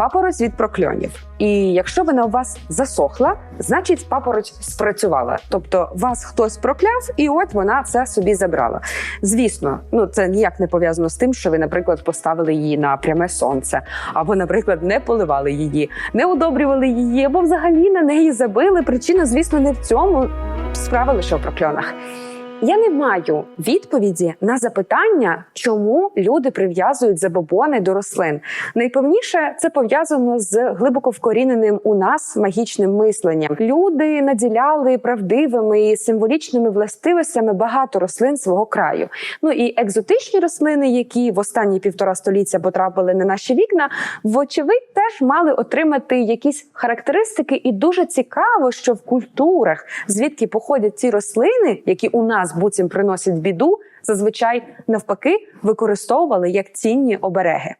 Папороть від прокльонів. І якщо вона у вас засохла, значить папороть спрацювала. Тобто вас хтось прокляв, і от вона це собі забрала. Звісно, ну це ніяк не пов'язано з тим, що ви, наприклад, поставили її на пряме сонце, або, наприклад, не поливали її, не удобрювали її, або взагалі на неї забили. Причина, звісно, не в цьому. Справа лише у прокльонах. Я не маю відповіді на запитання, чому люди прив'язують забобони до рослин. Найпевніше це пов'язано з глибоко вкоріненим у нас магічним мисленням. Люди наділяли правдивими і символічними властивостями багато рослин свого краю. Ну і екзотичні рослини, які в останні півтора століття потрапили на наші вікна, вочевидь теж мали отримати якісь характеристики, і дуже цікаво, що в культурах, звідки походять ці рослини, які у нас буцім приносять біду, зазвичай навпаки використовували як цінні обереги.